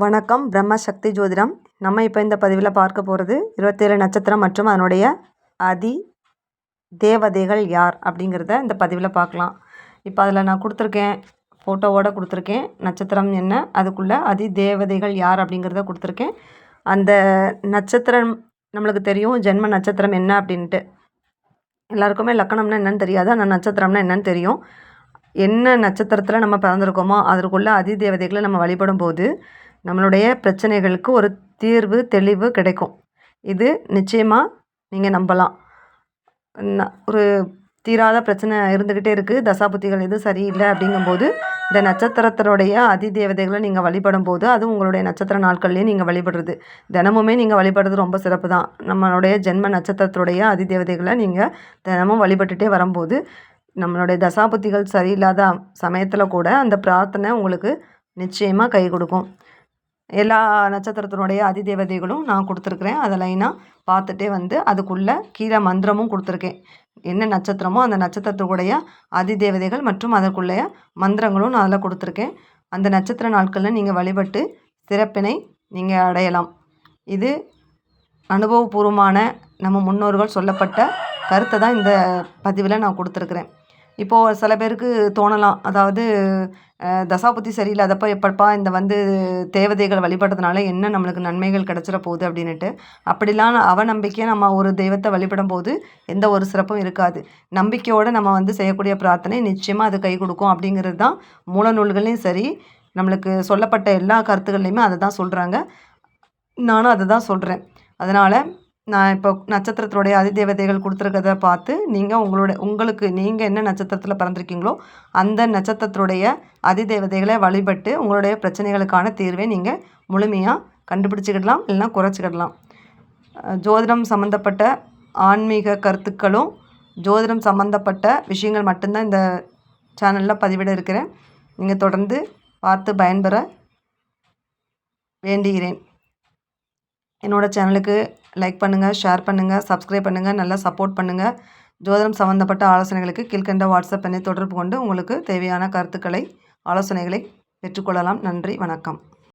வணக்கம். பிரம்ம சக்தி ஜோதிடம். நம்ம இப்போ இந்த பதிவில் பார்க்க போகிறது இருபத்தேழு நட்சத்திரம் மற்றும் அதனுடைய அதி தேவதைகள் யார் அப்படிங்கிறத இந்த பதிவில் பார்க்கலாம். இப்போ அதில் நான் கொடுத்துருக்கேன் ஃபோட்டோவோடு கொடுத்துருக்கேன் நட்சத்திரம் என்ன அதுக்குள்ளே அதி தேவதைகள் யார் அப்படிங்கிறத கொடுத்துருக்கேன். அந்த நட்சத்திரம் நம்மளுக்கு தெரியும் ஜென்ம நட்சத்திரம் என்ன அப்படின்ட்டு. எல்லாருக்குமே லக்கணம்னா என்னன்னு தெரியாது ஆனால் நட்சத்திரம்னா என்னன்னு தெரியும். என்ன நட்சத்திரத்தில் நம்ம பிறந்திருக்கோமோ அதற்குள்ளே அதி தேவதைகளை நம்ம வழிபடும் போது நம்மளுடைய பிரச்சனைகளுக்கு ஒரு தீர்வு தெளிவு கிடைக்கும். இது நிச்சயமாக நீங்கள் நம்பலாம். ஒரு தீராத பிரச்சனை இருந்துக்கிட்டே இருக்குது தசாபுத்திகள் எதுவும் சரியில்லை அப்படிங்கும்போது இந்த நட்சத்திரத்தினுடைய அதி தேவதைகளை நீங்கள் வழிபடும் போது அது உங்களுடைய நட்சத்திர நாட்கள்லேயும் நீங்கள் வழிபடுறது. தினமுமே நீங்கள் வழிபடுறது ரொம்ப சிறப்பு தான். நம்மளுடைய ஜென்ம நட்சத்திரத்துடைய அதி தேவதைகளை நீங்கள் தினமும் வழிபட்டுட்டே வரும்போது நம்மளுடைய தசாபுத்திகள் சரியில்லாத சமயத்தில் கூட அந்த பிரார்த்தனை உங்களுக்கு நிச்சயமாக கை கொடுக்கும். எல்லா நட்சத்திரத்தினுடைய அதிதேவதைகளும் நான் கொடுத்துருக்குறேன். அதை லைனாக பார்த்துட்டே வந்து அதுக்குள்ளே கீழே மந்திரமும் கொடுத்துருக்கேன். என்ன நட்சத்திரமோ அந்த நட்சத்திரத்துக்குடைய அதிதேவதைகள் மற்றும் அதற்குள்ளைய மந்திரங்களும் நான் அதில் கொடுத்துருக்கேன். அந்த நட்சத்திர நாட்களில் நீங்கள் வழிபட்டு சிறப்பினை நீங்கள் அடையலாம். இது அனுபவபூர்வமான நம்ம முன்னோர்கள் சொல்லப்பட்ட கருத்தை தான் இந்த பதிவில் நான் கொடுத்துருக்குறேன். இப்போது சில பேருக்கு தோணலாம். அதாவது தசாபுத்தி சரியில்லாதப்போ எப்பப்பா இந்த வந்து தேவதைகளை வழிபடுறதுனால என்ன நம்மளுக்கு நன்மைகள் கிடச்சிட போகுது அப்படின்னுட்டு அப்படிலாம் அவநம்பிக்கையை நம்ம ஒரு தெய்வத்தை வழிபடும் போது எந்த ஒரு சிறப்பும் இருக்காது. நம்பிக்கையோடு நம்ம வந்து செய்யக்கூடிய பிரார்த்தனை நிச்சயமாக அது கை கொடுக்கும் அப்படிங்கிறது தான் மூல நூல்கள்லையும் சரி நம்மளுக்கு சொல்லப்பட்ட எல்லா கருத்துக்கள்லையுமே அதை தான் சொல்கிறாங்க நானும் அதை தான் சொல்கிறேன் அதனால் நான் இப்போ நட்சத்திரத்தினுடைய அதிதேவதைகள் கொடுத்துருக்கத பார்த்து நீங்கள் உங்களோட உங்களுக்கு நீங்கள் என்ன நட்சத்திரத்தில் பிறந்திருக்கீங்களோ அந்த நட்சத்திரத்துடைய அதிதேவதைகளை வழிபட்டு உங்களுடைய பிரச்சனைகளுக்கான தீர்வை நீங்கள் முழுமையாக கண்டுபிடிச்சிக்கிடலாம் இல்லைனா குறைச்சிக்கிடலாம். ஜோதிடம் சம்மந்தப்பட்ட ஆன்மீக கருத்துக்களும் ஜோதிடம் சம்மந்தப்பட்ட விஷயங்கள் மட்டும்தான் இந்த சேனலில் பதிவிட இருக்கிறேன். நீங்கள் தொடர்ந்து பார்த்து பயன்பெற வேண்டுகிறேன். என்னோடய சேனலுக்கு லைக் பண்ணுங்கள் ஷேர் பண்ணுங்கள் சப்ஸ்கிரைப் பண்ணுங்கள் நல்லா சப்போர்ட் பண்ணுங்கள் ஜோதிடம் சம்மந்தப்பட்ட ஆலோசனைகளுக்கு கீழ்கண்ட வாட்ஸ்அப் பண்ணி தொடர்பு கொண்டு உங்களுக்கு தேவையான கருத்துக்களை ஆலோசனைகளை பெற்றுக்கொள்ளலாம். நன்றி வணக்கம்.